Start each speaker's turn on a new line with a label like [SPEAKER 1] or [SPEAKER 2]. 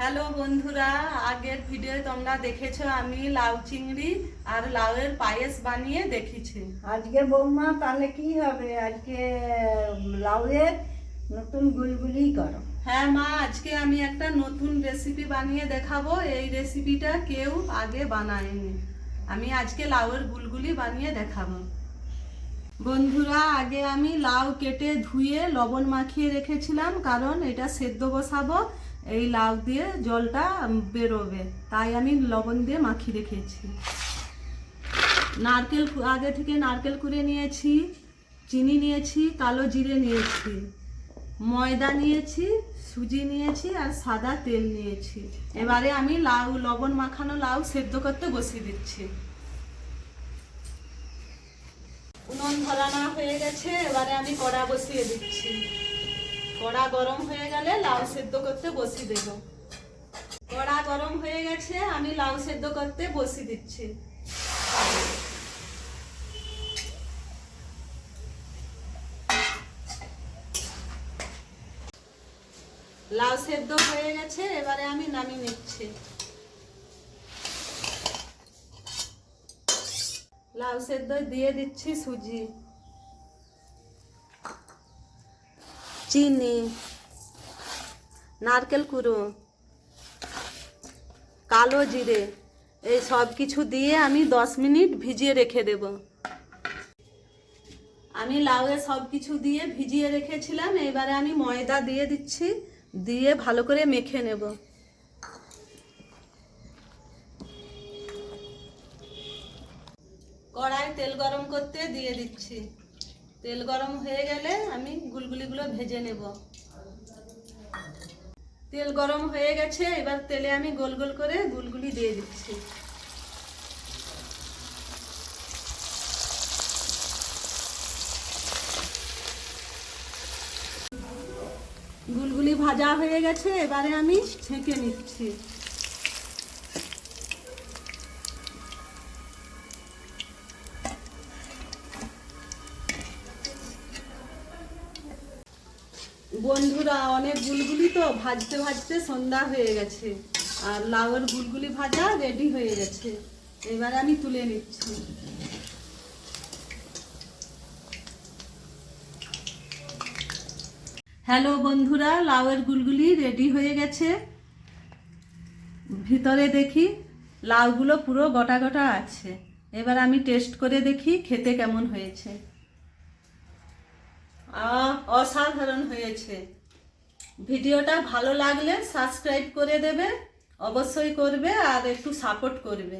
[SPEAKER 1] Hello বন্ধুরা আগের video তোমরা দেখেছ আমি লাউ চিংড়ি আর লাউয়ের পায়েস বানিয়ে দেখেছি
[SPEAKER 2] আজকে বৌমা তাহলে কি হবে? আজকে লাউয়ের নতুন গুলগুলি করো।
[SPEAKER 1] হ্যাঁ মা আজকে আমি একটা নতুন রেসিপি বানিয়ে দেখাবো। এই রেসিপিটা কেউ আগে বানায়নি। আমি আজকে লাউয়ের গুলগুলি বানিয়ে দেখাবো। বন্ধুরা, আগে আমি লাউ কেটে ধুয়ে লবণ মাখিয়ে রেখেছিলাম, কারণ এটা সেদ্ধ বসাবো, এই লাউ দিয়ে জলটা বেরোবে। তাই আমি লবণ দিয়ে মাখিয়ে রেখেছি। নারকেল আগে থেকে নারকেল কুড়ে নিয়েছি, চিনি নিয়েছি, কালো জিরে নিয়েছি, ময়দা নিয়েছি, সুজি নিয়েছি আর সাদা তেল নিয়েছি। এবারে আমি লাউ, লবণ মাখানো লাউ সেদ্ধ করতে বসিয়ে দিচ্ছি। উনুন ধরানো হয়ে গেছে, এবারে আমি কড়া বসিয়ে দিচ্ছি। কড়া গরম হয়ে গেলে লাউ সেদ্ধ করতে বসিয়ে দেব। কড়া গরম হয়ে গেছে, আমি লাউ সেদ্ধ করতে বসিয়ে দিচ্ছি। লাউ সেদ্ধ হয়ে গেছে, এবারে আমি নামিয়ে নিচ্ছি। লাউ সেদ্ধ দিয়ে দিচ্ছি সুজি। চিনি, নারকেল কুড়ো, কালো জিরে, এই সব কিছু দিয়ে আমি দশ মিনিট ভিজিয়ে রেখে দেব। আমি লাউয়ে সব কিছু দিয়ে ভিজিয়ে রেখেছিলাম, এবারে আমি ময়দা দিয়ে দিচ্ছি, দিয়ে ভালো করে মেখে নেব। কড়াই তেল গরম করতে দিয়ে দিচ্ছি। তেল গরম হয়ে গেলে আমি গুলগুলিগুলো ভেজে নেব। তেল গরম হয়ে গেছে, এবার তেলে আমি গোল গোল করে গুলগুলি দিয়ে দিচ্ছি। গুলগুলি ভাজা হয়ে গেছে, এবারে আমি ছেঁকে নিচ্ছি। বন্ধুরা, অনেক গুলগুলি তো ভাজতে ভাজতে সন্ধ্যা হয়ে গেছে। আর লাউয়ের গুলগুলি ভাজা রেডি হয়ে গেছে। এবার আমি তুলে নিচ্ছি। হ্যালো বন্ধুরা, লাউয়ের গুলগুলি রেডি হয়ে গেছে। ভিতরে দেখি, লাউগুলো পুরো গোটা গোটা আছে। এবার আমি টেস্ট করে দেখি খেতে কেমন হয়েছে। অসাধারণ হয়েছে। ভিডিওটা ভালো লাগলে সাবস্ক্রাইব করে দেবে অবশ্যই করবে আর একটু সাপোর্ট করবে।